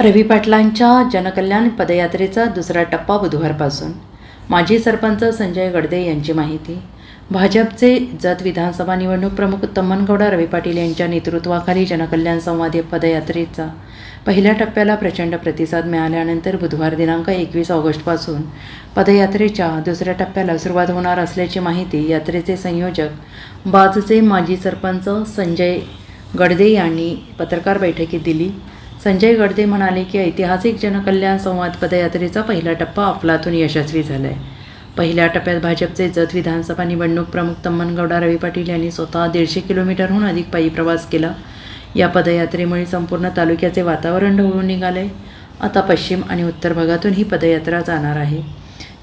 रवी पाटलांच्या जनकल्याण पदयात्रेचा दुसरा टप्पा बुधवारपासून. माजी सरपंच संजय गडदे यांची माहिती. भाजपचे जत विधानसभा निवडणूक प्रमुख तम्मनगौडा रवी पाटील यांच्या नेतृत्वाखाली जनकल्याण संवाद पदयात्रेचा पहिल्या टप्प्याला प्रचंड प्रतिसाद मिळाल्यानंतर बुधवार दिनांक एकवीस ऑगस्टपासून पदयात्रेच्या दुसऱ्या टप्प्याला सुरुवात होणार असल्याची माहिती यात्रेचे संयोजक बाजचे माजी सरपंच संजय गडदे यांनी पत्रकार बैठकीत दिली. संजय गडदे म्हणाले की ऐतिहासिक जनकल्याण संवाद पदयात्रेचा पहिला टप्पा अफलातून यशस्वी झाला आहे पहिल्या टप्प्यात भाजपचे जत विधानसभा निवडणूक प्रमुख तम्मनगौडा रवी पाटील यांनी स्वतः दीडशे किलोमीटरहून अधिक पायी प्रवास केला. या पदयात्रेमुळे संपूर्ण तालुक्याचे वातावरण ढवळून निघाले आता पश्चिम आणि उत्तर भागातून ही पदयात्रा जाणार आहे.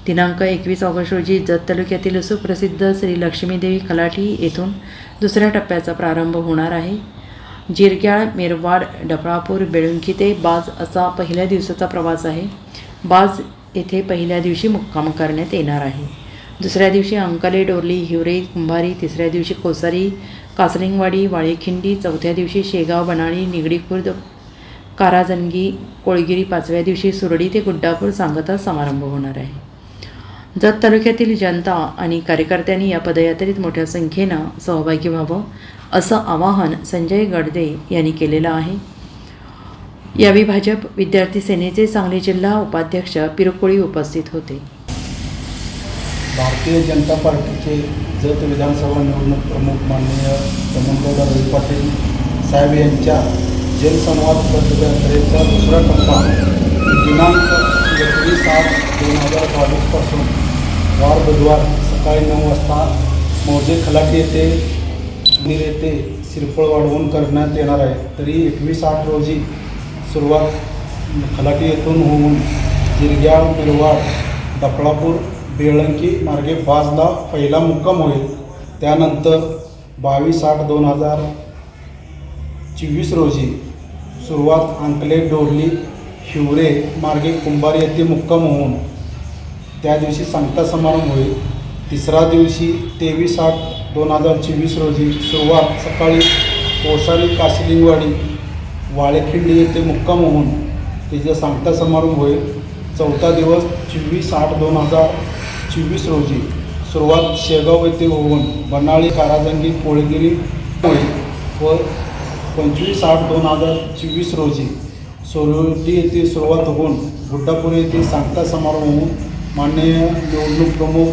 दिनांक एकवीस ऑगस्ट रोजी जत तालुक्यातील सुप्रसिद्ध श्री लक्ष्मीदेवी खलाटी येथून दुसऱ्या टप्प्याचा प्रारंभ होणार आहे. जिरग्याळ मिरवाड डफळापूर बेळुंकी ते बाज असा पहिल्या दिवसाचा प्रवास आहे. बाज येथे पहिल्या दिवशी मुक्काम करण्यात येणार आहे. दुसऱ्या दिवशी अंकले डोरली हिवरे कुंभारी तिसऱ्या दिवशी कोसारी कासलिंगवाडी वाळेखिंडी चौथ्या दिवशी शेगाव बनाळी निगडी खुर्द काराजनगी कोळगिरी पाचव्या दिवशी सुरडी ते गुड्डापूर सांगता समारंभ होणार आहे. जत तालुक्यातील जनता आणि कार्यकर्त्यांनी या पदयात्रेत मोठ्या संख्येनं सहभागी व्हावं असं आवाहन संजय गडदे यांनी केलेलं आहे. यावेळी भाजप विद्यार्थी सेनेचे सांगली जिल्हा उपाध्यक्ष पिरकोळी उपस्थित होते. भारतीय जनता पार्टीचे जत विधानसभा निवडणूक प्रमुख माननीय तमनगौडा रवी पाटील साहेब यांच्या जनसंवाद पदयात्रेचा दुसरा टप्पा बुधवार सकाळी नऊ वाजता मौजे खलाटी येथे नीर येथे सिरफळ वाढवून करण्यात येणार आहे. तरी एकवीस आठ रोजी सुरुवात खलाटी येथून होऊन जिरग्याळ मिरवाड दफळापूर बेळंकी मार्गे बाजला पहिला मुक्काम होईल. त्यानंतर बावीस आठ दोन हजार चोवीस रोजी सुरुवात अंकले डोरली शिवरे मार्गे कुंभार येथे मुक्काम होऊन त्या दिवशी सांगता समारंभ होईल तिसरा दिवशी तेवीस आठ दोन हजार चोवीस रोजी सुरुवात सकाळी कोसारी काशिलिंगवाडी वाळेखिंडी येथे मुक्काम होऊन तिचा सांगता समारंभ होईल चौथा दिवस चोवीस आठ दोन हजार चोवीस रोजी सुरुवात शेगाव येथे होऊन बनाळी काराजंगी कोळगिरी होईल व पंचवीस आठ दोन हजार चोवीस रोजी सोरवडी येथे सुरुवात होऊन गुड्डापूर येथे सांगता समारोह होऊन माननीय निवडणूक प्रमुख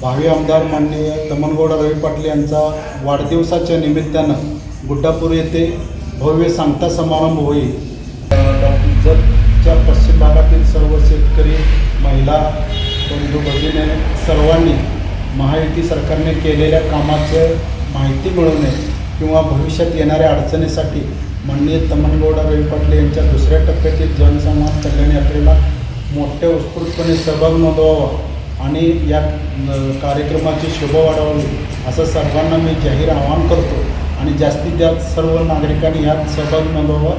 भावी आमदार माननीय दमनगौडा रवी पाटील यांचा वाढदिवसाच्या निमित्तानं गुड्डापूर येथे भव्य सांगता समारंभ होईल. जतच्या पश्चिम भागातील सर्व शेतकरी महिला बंधू भगिनी सर्वांनी महायुती सरकारने केलेल्या कामाचे माहिती मिळवणे किंवा भविष्यात येणाऱ्या अडचणीसाठी माननीय तमनगौडा रवी पाटील यांच्या दुसऱ्या टप्प्यातील जनसंवाद कल्याण यात्रेला मोठ्या उत्स्फूर्तपणे सहभाग नोंदवावा आणि या कार्यक्रमाची शोभा वाढवावी असं सर्वांना मी जाहीर आवाहन करतो. आणि जास्तीत जास्त सर्व नागरिकांनी यात सहभाग नोंदवावा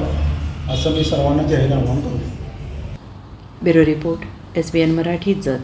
असं मी सर्वांना जाहीर आवाहन करतो. Bureau report S B N Marathi Jat.